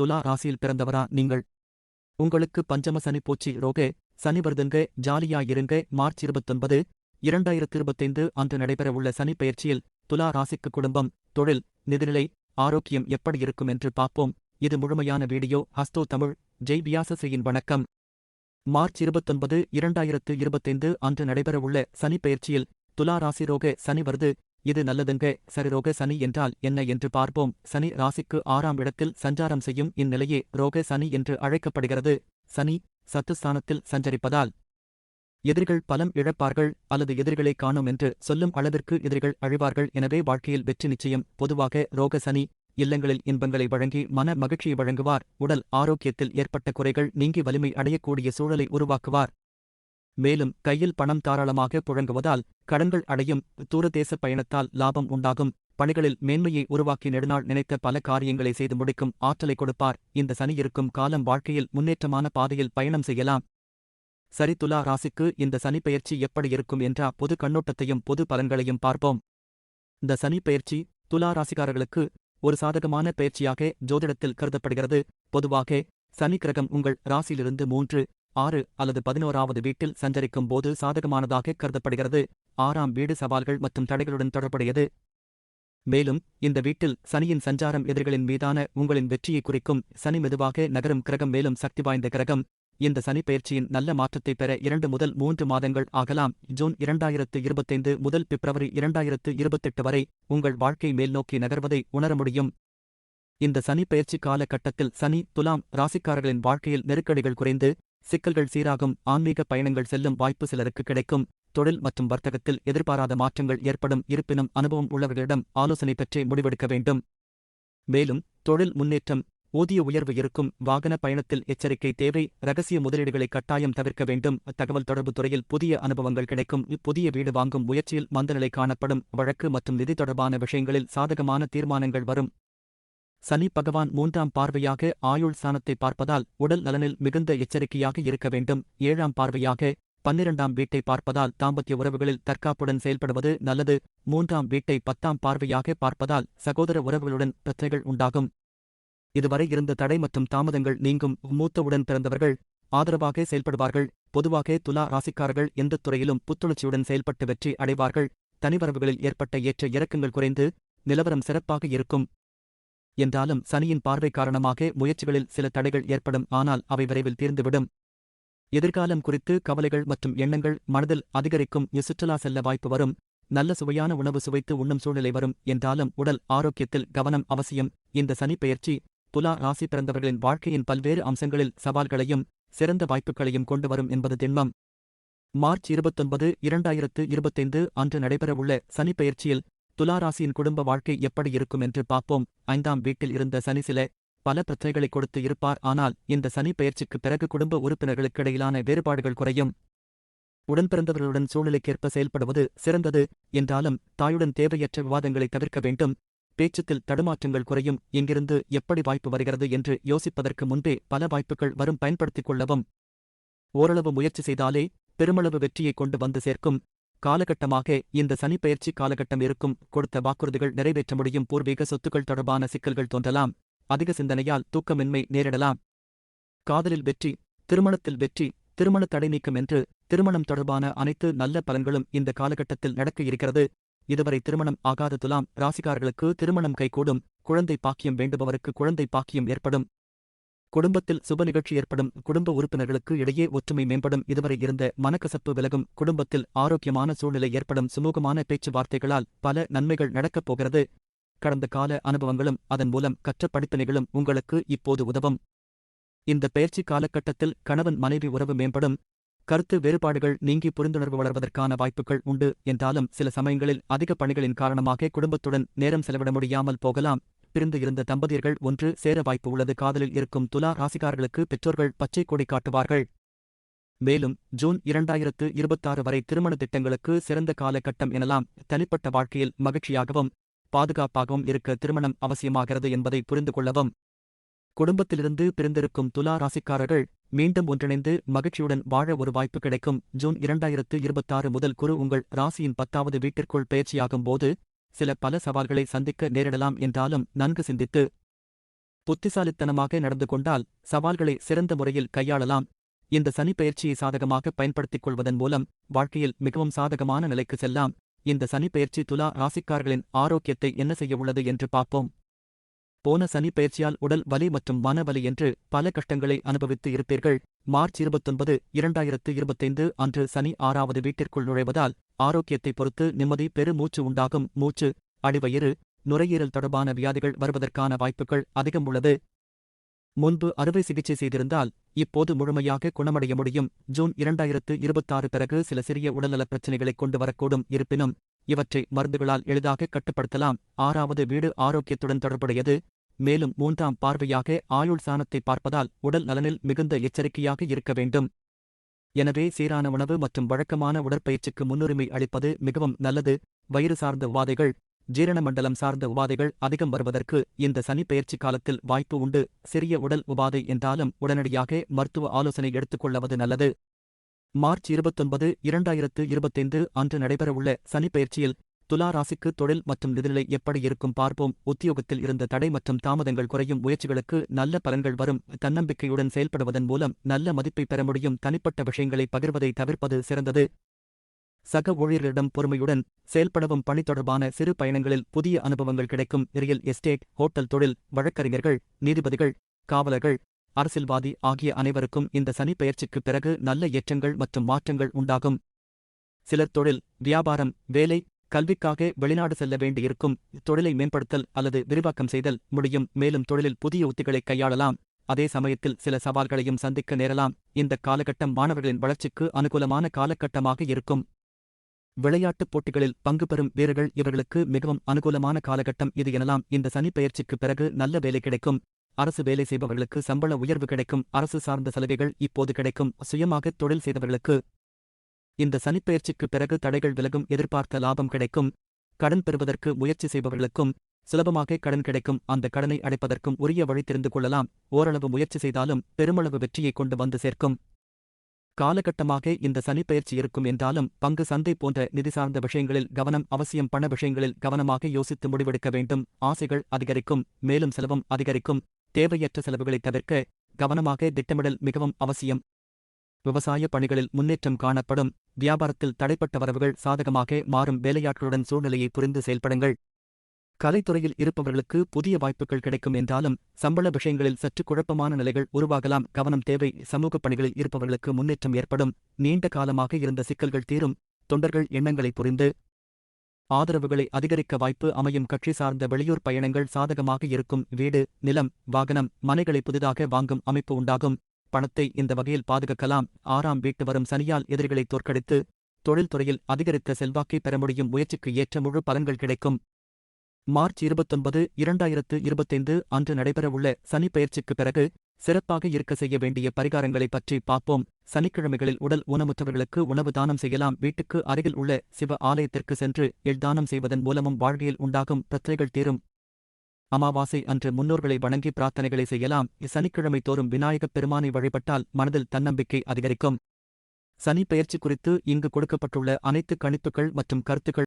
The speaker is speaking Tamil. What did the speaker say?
துலா ராசியில் பிறந்தவரா நீங்கள்? உங்களுக்கு பஞ்சம சனி போச்சி ரோகே சனி வருதுங்க ஜாலியா இருங்க மார்ச் இருபத்தொன்பது இரண்டாயிரத்து இருபத்தைந்து அன்று நடைபெறவுள்ள சனி துலா ராசிக்கு குடும்பம் தொழில் நிதிநிலை ஆரோக்கியம் எப்படி இருக்கும் என்று பார்ப்போம். இது முழுமையான வீடியோ. ஹஸ்தோ தமிழ். ஜெய் வியாசசியின் வணக்கம். மார்ச் இருபத்தொன்பது இரண்டாயிரத்து இருபத்தைந்து அன்று நடைபெறவுள்ள சனிப்பெயர்ச்சியில் துலா ராசி ரோக சனி வருது இது நல்லதுங்க சரி ரோக சனி என்றால் என்ன என்று பார்ப்போம். சனி ராசிக்கு ஆறாம் இடத்தில் சஞ்சாரம் செய்யும் இந்நிலையே ரோக சனி என்று அழைக்கப்படுகிறது. சனி சத்துஸ்தானத்தில் சஞ்சரிப்பதால் எதிரிகள் பலம் இழப்பார்கள் அல்லது எதிரிகளை காணும் என்று சொல்லும் அளவிற்கு எதிரிகள் அழிவார்கள். எனவே வாழ்க்கையில் வெற்றி நிச்சயம். பொதுவாக ரோக சனி இல்லங்களில் இன்பங்களை வழங்கி மன மகிழ்ச்சியை வழங்குவார். உடல் ஆரோக்கியத்தில் ஏற்பட்ட குறைகள் நீங்கி வலிமை அடையக்கூடிய சூழலை உருவாக்குவார். மேலும் கையில் பணம் தாராளமாக புழங்குவதால் கடன்கள் அடையும் தூரதேச பயணத்தால் லாபம் உண்டாகும். பணிகளில் மேன்மையை உருவாக்கி நெடுநாள் நினைத்த பல காரியங்களை செய்து முடிக்கும் ஆற்றலை கொடுப்பார். இந்த சனி இருக்கும் காலம் வாழ்க்கையில் முன்னேற்றமான பாதையில் பயணம் செய்யலாம். சரி துலா ராசிக்கு இந்த சனிப்பெயர்ச்சி எப்படி இருக்கும் என்ற பொது கண்ணோட்டத்தையும் பொது பலன்களையும் பார்ப்போம். இந்த சனிப்பெயர்ச்சி துலா ராசிக்காரர்களுக்கு ஒரு சாதகமான பயிற்சியாக ஜோதிடத்தில் கருதப்படுகிறது. பொதுவாக சனி கிரகம் உங்கள் ராசியிலிருந்து மூன்று ஆறு அல்லது பதினோராவது வீட்டில் சஞ்சரிக்கும் போது சாதகமானதாக கருதப்படுகிறது. ஆறாம் வீடு சவால்கள் மற்றும் தடைகளுடன் தொடர்புடையது. மேலும் இந்த வீட்டில் சனியின் சஞ்சாரம் எதிரிகளின் மீதான உங்களின் வெற்றியை குறிக்கும் சனி மெதுவாக நகரும் கிரகம் மேலும் சக்தி வாய்ந்த கிரகம். இந்த சனி பயிற்சியின் நல்ல மாற்றத்தை பெற இரண்டு முதல் மூன்று மாதங்கள் ஆகலாம். ஜூன் இரண்டாயிரத்து இருபத்தைந்து முதல் பிப்ரவரி இரண்டாயிரத்து இருபத்தெட்டு வரை உங்கள் வாழ்க்கை மேல்நோக்கி நகர்வதை உணர முடியும். இந்த சனி பயிற்சி கால கட்டத்தில் சனி துலாம் ராசிக்காரர்களின் வாழ்க்கையில் நெருக்கடிகள் குறைந்து சிக்கல்கள் சீராகும் ஆன்மீக பயணங்கள் செல்லும் வாய்ப்பு சிலருக்கு கிடைக்கும். தொழில் மற்றும் வர்த்தகத்தில் எதிர்பாராத மாற்றங்கள் ஏற்படும். இருப்பினும் அனுபவம் உள்ளவர்களிடம் ஆலோசனை பெற்றே முடிவெடுக்க வேண்டும். மேலும் தொழில் முன்னேற்றம் ஊதிய உயர்வு இருக்கும் வாகன பயணத்தில் எச்சரிக்கை தேவை ரகசிய முதலீடுகளை கட்டாயம் தவிர்க்க வேண்டும். தகவல் தொடர்பு துறையில் புதிய அனுபவங்கள் கிடைக்கும். புதிய வீடு வாங்கும் முயற்சியில் மந்தநிலை காணப்படும். வழக்கு மற்றும் நிதி தொடர்பான விஷயங்களில் சாதகமான தீர்மானங்கள் வரும். சனி பகவான் மூன்றாம் பார்வையாக ஆயுள் சாணத்தை பார்ப்பதால் உடல் நலனில் மிகுந்த எச்சரிக்கையாக இருக்க வேண்டும். ஏழாம் பார்வையாக பன்னிரண்டாம் வீட்டை பார்ப்பதால் தாம்பத்திய உறவுகளில் தற்காப்புடன் செயல்படுவது நல்லது. மூன்றாம் வீட்டை பத்தாம் பார்வையாக பார்ப்பதால் சகோதர உறவுகளுடன் பிரச்சனைகள் உண்டாகும். இதுவரை இருந்த தடை மற்றும் தாமதங்கள் நீங்கும். மூத்தவுடன் பிறந்தவர்கள் ஆதரவாக செயல்படுவார்கள். பொதுவாக துலா ராசிக்காரர்கள் எந்த துறையிலும் புத்துணர்ச்சியுடன் செயல்பட்டு வெற்றி அடைவார்கள். தனிவரவுகளில் ஏற்பட்ட ஏற்ற இறக்கங்கள் குறைந்து நிலவரம் சிறப்பாக இருக்கும். என்றாலும் சனியின் பார்வை காரணமாக முயற்சிகளில் சில தடைகள் ஏற்படும் ஆனால் அவை விரைவில் தீர்ந்துவிடும். எதிர்காலம் குறித்து கவலைகள் மற்றும் எண்ணங்கள் மனதில் அதிகரிக்கும் சுற்றுலா செல்ல வாய்ப்பு வரும். நல்ல சுவையான உணவு சுவைத்து உண்ணும் சூழ்நிலை வரும் என்றாலும் உடல் ஆரோக்கியத்தில் கவனம் அவசியம். இந்த சனிப்பெயர்ச்சி துலா ராசி பிறந்தவர்களின் வாழ்க்கையின் பல்வேறு அம்சங்களில் சவால்களையும் சிறந்த வாய்ப்புகளையும் கொண்டு வரும் என்பது திண்மம். மார்ச் இருபத்தொன்பது இரண்டாயிரத்து இருபத்தைந்து அன்று நடைபெறவுள்ள சனிப்பெயர்ச்சியில் துலாராசியின் குடும்ப வாழ்க்கை எப்படி இருக்கும் என்று பார்ப்போம். ஐந்தாம் வீட்டில் இருந்த சனி சில பல பிரச்சனைகளை கொடுத்து இருப்பார். ஆனால் இந்த சனி பெயர்ச்சிக்கு பிறகு குடும்ப உறுப்பினர்களுக்கிடையிலான வேறுபாடுகள் குறையும். உடன்பிறந்தவர்களுடன் சூழ்நிலைக்கேற்ப செயல்படுவது சிறந்தது. என்றாலும் தாயுடன் தேவையற்ற விவாதங்களை தவிர்க்க வேண்டும். பேச்சுக்கில் தடுமாற்றங்கள் குறையும். இங்கிருந்து எப்படி வாய்ப்பு வருகிறது என்று யோசிப்பதற்கு முன்பே பல வாய்ப்புகள் வரும். பயன்படுத்திக் கொள்ளவும் ஓரளவு முயற்சி செய்தாலே பெருமளவு வெற்றியை கொண்டு வந்து சேர்க்கும். காலகட்டமாக இந்த சனிப்பெயர்ச்சி காலகட்டம் இருக்கும். கொடுத்த வாக்குறுதிகள் நிறைவேற்ற முடியும். பூர்வீக சொத்துக்கள் தொடர்பான சிக்கல்கள் தோன்றலாம். அதிக சிந்தனையால் தூக்கமின்மை நேரிடலாம். காதலில் வெற்றி திருமணத்தில் வெற்றி திருமண தடை நீக்கம் என்று திருமணம் தொடர்பான அனைத்து நல்ல பலன்களும் இந்த காலகட்டத்தில் நடக்க இருக்கிறது. இதுவரை திருமணம் ஆகாத துலாம் ராசிக்காரர்களுக்கு திருமணம் கைகூடும். குழந்தை பாக்கியம் வேண்டுபவருக்கு குழந்தை பாக்கியம் ஏற்படும். குடும்பத்தில் சுப நிகழ்ச்சி ஏற்படும் குடும்ப உறுப்பினர்களுக்கு இடையே ஒற்றுமை மேம்படும். இதுவரை இருந்த மனக்கசப்பு விலகும். குடும்பத்தில் ஆரோக்கியமான சூழ்நிலை ஏற்படும். சுமூகமான பேச்சுவார்த்தைகளால் பல நன்மைகள் நடக்கப் போகிறது. கடந்த கால அனுபவங்களும் அதன் மூலம் கற்ற படிப்பினைகளும் உங்களுக்கு இப்போது உதவும். இந்த பயிற்சி காலகட்டத்தில் கணவன் மனைவி உறவு மேம்படும். கருத்து வேறுபாடுகள் நீங்கி புரிந்துணர்வு வளர்வதற்கான வாய்ப்புகள் உண்டு. என்றாலும் சில சமயங்களில் அதிக பணிகளின் காரணமாக குடும்பத்துடன் நேரம் செலவிட முடியாமல் போகலாம். பிரிந்து இருந்த தம்பதியர்கள் ஒன்று சேர வாய்ப்பு உள்ளது. காதலில் இருக்கும் துலா ராசிக்காரர்களுக்கு பெற்றோர்கள் பச்சை கொடி காட்டுவார்கள். மேலும் ஜூன் இரண்டாயிரத்து இருபத்தாறு வரை திருமண திட்டங்களுக்கு சிறந்த காலகட்டம் எனலாம். தனிப்பட்ட வாழ்க்கையில் மகிழ்ச்சியாகவும் பாதுகாப்பாகவும் இருக்க திருமணம் அவசியமாகிறது என்பதை புரிந்து கொள்ளவும். குடும்பத்திலிருந்து பிரிந்திருக்கும் துலா ராசிக்காரர்கள் மீண்டும் ஒன்றிணைந்து மகிழ்ச்சியுடன் வாழ ஒரு வாய்ப்பு கிடைக்கும். ஜூன் இரண்டாயிரத்து இருபத்தாறு முதல் குரு உங்கள் ராசியின் பத்தாவது வீட்டிற்குள் பயிற்சியாகும் போது சில பல சவால்களை சந்திக்க நேரிடலாம் என்றாலும் நன்கு சிந்தித்து புத்திசாலித்தனமாக நடந்து கொண்டால் சவால்களை சிறந்த முறையில் கையாளலாம். இந்த சனிப்பெயர்ச்சியை சாதகமாக பயன்படுத்திக் கொள்வதன் மூலம் வாழ்க்கையில் மிகவும் சாதகமான நிலைக்கு செல்லாம் இந்த சனிப்பெயர்ச்சி துலா ராசிக்காரர்களின் ஆரோக்கியத்தை என்ன செய்ய உள்ளது என்று பார்ப்போம். போன சனிப்பெயர்ச்சியால் உடல் வலி மற்றும் மனவலி என்று பல கஷ்டங்களை அனுபவித்து இருப்பீர்கள். மார்ச் இருபத்தொன்பது இரண்டாயிரத்து இருபத்தைந்து அன்று சனி ஆறாவது வீட்டிற்குள் நுழைவதால் ஆரோக்கியத்தை பொறுத்து நிம்மதி பெருமூச்சு உண்டாகும். மூச்சு அடிவயிறு நுரையீரல் தொடர்பான வியாதிகள் வருவதற்கான வாய்ப்புகள் அதிகம் உள்ளது. முன்பு அறுவை சிகிச்சை செய்திருந்தால் இப்போது முழுமையாக குணமடைய முடியும். ஜூன் இரண்டாயிரத்து இருபத்தாறு பிறகு சில சிறிய உடல்நலப் பிரச்சினைகளைக் கொண்டு வரக்கூடும். இருப்பினும் இவற்றை மருந்துகளால் எளிதாக கட்டுப்படுத்தலாம். ஆறாவது வீடு ஆரோக்கியத்துடன் தொடர்புடையது. மேலும் மூன்றாம் பார்வையாக ஆயுள் சாணத்தை பார்ப்பதால் உடல் நலனில் மிகுந்த எச்சரிக்கையாக இருக்க வேண்டும். எனவே சீரான உணவு மற்றும் வழக்கமான உடற்பயிற்சிக்கு முன்னுரிமை அளிப்பது மிகவும் நல்லது. வயிறு சார்ந்த உபாதைகள் ஜீரண மண்டலம் சார்ந்த உபாதைகள் அதிகம் வருவதற்கு இந்த சனிப்பெயர்ச்சி காலத்தில் வாய்ப்பு உண்டு. சிறிய உடல் உபாதை என்றாலும் உடனடியாக மருத்துவ ஆலோசனை எடுத்துக்கொள்ளவது நல்லது. மார்ச் இருபத்தொன்பது இரண்டாயிரத்து இருபத்தைந்து அன்று நடைபெறவுள்ள சனிப்பெயர்ச்சியில் துலா ராசிக்கு தொழில் மற்றும் நிதிநிலை எப்படி இருக்கும் பார்ப்போம். உத்தியோகத்தில் இருந்த தடை மற்றும் தாமதங்கள் குறையும் முயற்சிகளுக்கு நல்ல பலன்கள் வரும். தன்னம்பிக்கையுடன் செயல்படுவதன் மூலம் நல்ல மதிப்பை பெற முடியும். தனிப்பட்ட விஷயங்களை பகிர்வதை தவிர்ப்பது சிறந்தது. சக ஊழியர்களிடம் பொறுமையுடன் செயல்படவும் பணி தொடர்பான சிறு பயணங்களில் புதிய அனுபவங்கள் கிடைக்கும். ரியல் எஸ்டேட் ஹோட்டல் தொழில் வழக்கறிஞர்கள் நீதிபதிகள் காவலர்கள் அரசியல்வாதி ஆகிய அனைவருக்கும் இந்த சனி பெயர்ச்சிக்குப் பிறகு நல்ல ஏற்றங்கள் மற்றும் மாற்றங்கள் உண்டாகும். சிலர் தொழில் வியாபாரம் வேலை கல்விக்காக வெளிநாடு செல்ல வேண்டியிருக்கும் தொழிலை மேம்படுத்தல் அல்லது விரிவாக்கம் செய்தல் முடியும். மேலும் தொழிலில் புதிய உத்திகளை கையாளலாம். அதே சமயத்தில் சில சவால்களையும் சந்திக்க நேரலாம். இந்த காலகட்டம் மாணவர்களின் வளர்ச்சிக்கு அனுகூலமான காலகட்டமாக இருக்கும். விளையாட்டுப் போட்டிகளில் பங்கு பெறும் வீரர்கள் இவர்களுக்கு மிகவும் அனுகூலமான காலகட்டம் இது எனலாம். இந்த சனி பிறகு நல்ல வேலை கிடைக்கும். அரசு வேலை செய்பவர்களுக்கு சம்பள உயர்வு கிடைக்கும். அரசு சார்ந்த சலுகைகள் இப்போது கிடைக்கும். சுயமாக தொழில் செய்தவர்களுக்கு இந்த சனிப்பெயர்ச்சிக்கு பிறகு தடைகள் விலகும் எதிர்பார்த்த லாபம் கிடைக்கும். கடன் பெறுவதற்கு முயற்சி செய்பவர்களுக்கும் சுலபமாக கடன் கிடைக்கும். அந்த கடனை அடைப்பதற்கும் உரிய வழி தெரிந்து கொள்ளலாம். ஓரளவு முயற்சி செய்தாலும் பெருமளவு வெற்றியை கொண்டு வந்து சேர்க்கும். காலகட்டமாக இந்த சனிப்பெயர்ச்சி இருக்கும் என்றாலும் பங்கு சந்தை போன்ற நிதி சார்ந்த விஷயங்களில் கவனம் அவசியம். பண விஷயங்களில் கவனமாக யோசித்து முடிவெடுக்க வேண்டும். ஆசைகள் அதிகரிக்கும் மேலும் செலவும் அதிகரிக்கும். தேவையற்ற செலவுகளை தவிர்க்க கவனமாக திட்டமிடல் மிகவும் அவசியம். விவசாய பணிகளில் முன்னேற்றம் காணப்படும். வியாபாரத்தில் தடைப்பட்ட வரவுகள் சாதகமாக மாறும் வேலையாட்களுடன் சூழ்நிலையை புரிந்து செயல்படுங்கள். கலைத்துறையில் இருப்பவர்களுக்கு புதிய வாய்ப்புகள் கிடைக்கும் என்றாலும் சம்பள விஷயங்களில் சற்று குழப்பமான நிலைகள் உருவாகலாம். கவனம் தேவை. சமூக பணிகளில் இருப்பவர்களுக்கு முன்னேற்றம் ஏற்படும். நீண்ட காலமாக இருந்த சிக்கல்கள் தீரும். தொண்டர்கள் எண்ணங்களை புரிந்து ஆதரவுகளை அதிகரிக்க வாய்ப்பு அமையும். கட்சி சார்ந்த வெளியூர் பயணங்கள் சாதகமாக இருக்கும். வீடு நிலம் வாகனம் மனைகளை புதிதாக வாங்கும் அமைப்பு உண்டாகும். பணத்தை இந்த வகையில் பாதுகாக்கலாம். ஆறாம் வீட்டு வரும் சனியால் எதிரிகளை தோற்கடித்து தொழில்துறையில் அதிகரித்த செல்வாக்கை பெற முடியும் முயற்சிக்கு ஏற்ற முழு பலன்கள் கிடைக்கும். மார்ச் இருபத்தொன்பது இரண்டாயிரத்து இருபத்தைந்து அன்று நடைபெறவுள்ள சனி பயிற்சிக்கு பிறகு சிறப்பாக இருக்க செய்ய வேண்டிய பரிகாரங்களை பற்றி பார்ப்போம். சனிக்கிழமைகளில் உடல் ஊனமுற்றவர்களுக்கு உணவு தானம் செய்யலாம். வீட்டுக்கு அருகில் உள்ள சிவ ஆலயத்திற்கு சென்று எழ்தானம் செய்வதன் மூலமும் வாழ்க்கையில் உண்டாகும் பிரச்சனைகள் தீரும். அமாவாசை அன்று முன்னோர்களை வணங்கி பிரார்த்தனைகளை செய்யலாம். சனிக்கிழமை தோறும் விநாயகப் பெருமானை வழிபட்டால் மனதில் தன்னம்பிக்கை அதிகரிக்கும். சனி பெயர்ச்சி குறித்து இங்கு கொடுக்கப்பட்டுள்ள அனைத்து கணிப்புகள் மற்றும் கருத்துக்கள்